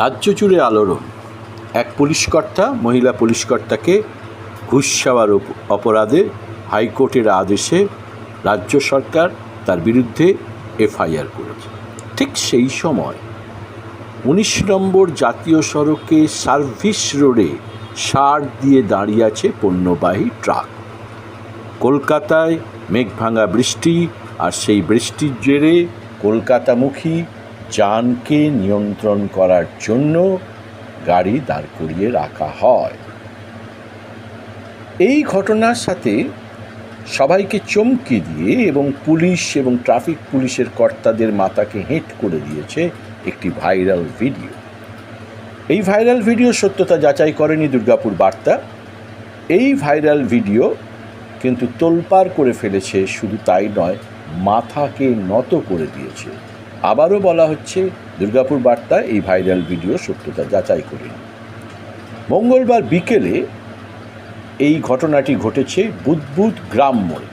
রাজ্য জুড়ে আলোড়ন। এক পুলিশকর্তা মহিলা পুলিশকর্তাকে ঘুষ খাওয়ার অপরাধে হাইকোর্টের আদেশে রাজ্য সরকার তার বিরুদ্ধে এফআইআর করেছে। ঠিক সেই সময় উনিশ নম্বর জাতীয় সড়কে সার্ভিস রোডে সার দিয়ে দাঁড়িয়ে আছে পণ্যবাহী ট্রাক। কলকাতায় মেঘভাঙা বৃষ্টি আর সেই বৃষ্টির জেরে কলকাতামুখী যানকে নিয়ন্ত্রণ করার জন্য গাড়ি দাঁড় করিয়ে রাখা হয়। এই ঘটনার সাথে সবাইকে চমকে দিয়ে এবং পুলিশ এবং ট্রাফিক পুলিশের কর্তাদের মাথাকে হেঁট করে দিয়েছে একটি ভাইরাল ভিডিও। এই ভাইরাল ভিডিও সত্যতা যাচাই করেনি দুর্গাপুর বার্তা। এই ভাইরাল ভিডিও কিন্তু তোলপাড় করে ফেলেছে, শুধু তাই নয়, মাথাকে নত করে দিয়েছে। আবারও বলা হচ্ছে দুর্গাপুর বার্তায় এই ভাইরাল ভিডিও সত্যতা যাচাই করে মঙ্গলবার বিকেলে এই ঘটনাটি ঘটেছে বুদবুদ গ্রাম মোড়ে।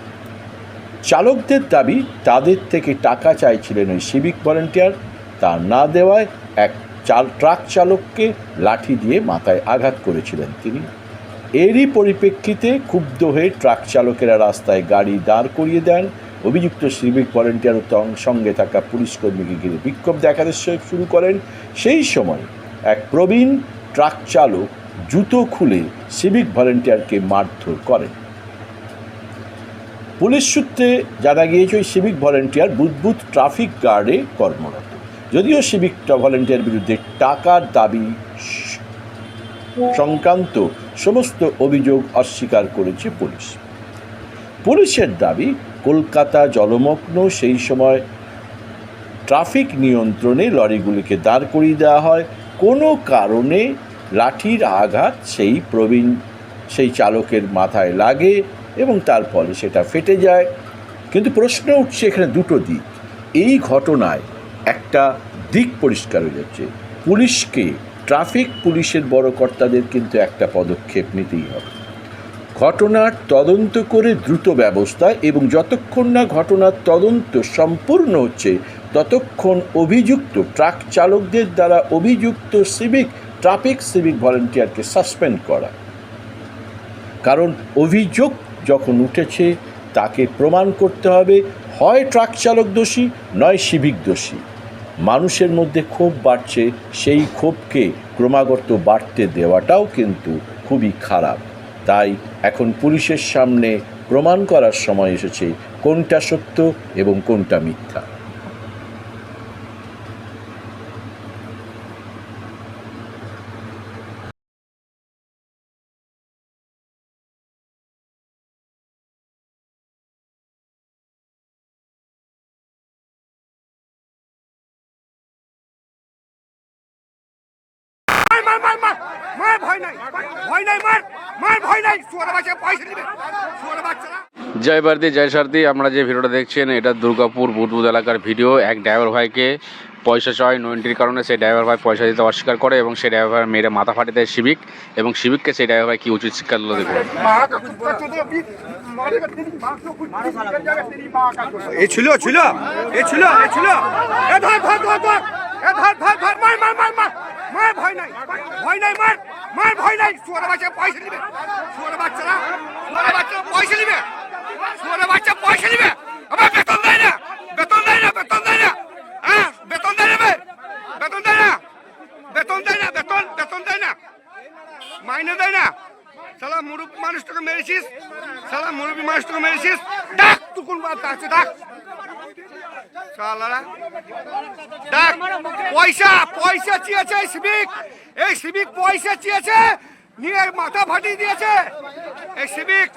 চালকদের দাবি, তাদের থেকে টাকা চাইছিলেন ওই সিভিক ভলেন্টিয়ার, তা না দেওয়ায় এক চাল, ট্রাক চালককে লাঠি দিয়ে মাথায় আঘাত করেছিলেন তিনি। এরই পরিপ্রেক্ষিতে ক্ষুব্ধ হয়ে ট্রাক চালকেরা রাস্তায় গাড়ি দাঁড় করিয়ে দেন। অভিযুক্ত সিভিক ভলেন্টিয়ার তং- সঙ্গে থাকা পুলিশ কর্মীকে ঘিরে বিক্ষোভ দেখাতে শুরু করেন। সেই সময় এক প্রবীণ ট্রাক চালক জুতো খুলে সিভিক ভলেন্টিয়ারকে মারধর করেন। পুলিশ সূত্রে জানা গিয়েছে, ওই সিভিক ভলেন্টিয়ার বুদবুদ ট্রাফিক গার্ডে কর্মরত। যদিও সিভিক ভলেন্টিয়ার বিরুদ্ধে টাকার দাবি সংক্রান্ত সমস্ত অভিযোগ অস্বীকার করেছে পুলিশ। পুলিশের দাবি, কলকাতা জলমগ্ন, সেই সময় ট্রাফিক নিয়ন্ত্রণে লরিগুলিকে দাঁড় করিয়ে দেওয়া হয়। কোনো কারণে লাঠির আঘাত সেই প্রবীণ, সেই চালকের মাথায় লাগে এবং তার ফলে সেটা ফেটে যায়। কিন্তু প্রশ্ন উঠছে এখানে দুটো দিক। এই ঘটনায় একটা দিক পরিষ্কার হয়ে যাচ্ছে। পুলিশকে, ট্রাফিক পুলিশের বড় কর্তাদের কিন্তু একটা পদক্ষেপ নিতেই হবে। ঘটনার তদন্ত করে দ্রুত ব্যবস্থা এবং যতক্ষণ না ঘটনার তদন্ত সম্পূর্ণ হচ্ছে, ততক্ষণ অভিযুক্ত ট্রাক চালকদের দ্বারা অভিযুক্ত সিভিক, ট্রাফিক সিভিক ভলেন্টিয়ারকে সাসপেন্ড করা। কারণ অভিযোগ যখন উঠেছে, তাকে প্রমাণ করতে হবে, হয় ট্রাক চালক দোষী, নয় সিভিক দোষী। মানুষের মধ্যে ক্ষোভ বাড়ছে, সেই ক্ষোভকে ক্রমাগত বাড়তে দেওয়াটাও কিন্তু খুবই খারাপ। তাই এখন পুলিশের সামনে প্রমাণ করার সময় এসেছে কোনটা সত্য এবং কোনটা মিথ্যা। মার মার মার মার। মার ভয় নাই ভয় নাই মার মার ভয় নাই। বাচ্চা পয়সা দিবে। বাচ্চারা। জয় ভারতী জয় সারথী। আমরা যে ভিডিওটা দেখছেন এটা দুর্গাপুর বুধবুদ এলাকার ভিডিও। এক ড্রাইভার ভাইকে পয়সা চায় নয়নটির কারণে। সেই ড্রাইভার ভাই পয়সা দিতে অস্বীকার করে এবং সেই ড্রাইভার ভাই মেয়েরা মাথা ফাটে দেয় শিবিক। এবং সিভিককে সেই ড্রাইভার ভাই কি উচিত শিক্ষা দিল দেখুন। এ ছিল ছিল এ ছিল এ ছিল। এ ধর ধর ধর ধর। এ ধর ধর ধর। মার মার মার মার। মার ভয় নাই ভয় নাই মার মার ভয় নাই। সোনা বাচ্চা পয়সা দিবে সোনা বাচ্চারা সোনা বাচ্চা পয়সা দিবে সোনা বাচ্চা পয়সা দিবে আবার বেতন দেয় না, বেতন দেয় না, বেতন দেয় না। হ্যাঁ বেতন দেয় না বেতন দেয় না। বেতন দেয় না, বেতন বেতন দেয় না। মাইনে দেয় না। সালা মুরুব মানুষটাকে মেরেছিস সালা মুরব্বী মানুষটাকে মেরেছিস। ডাক তুই কোন বার্তা আছে ডাক ডাক। পয়সা পয়সা চেয়েছে এই সিভিক। এই সিভিক পয়সা চেয়েছে, নিয়ে মাথা ফাটিয়ে দিয়েছে। এই সিভিক।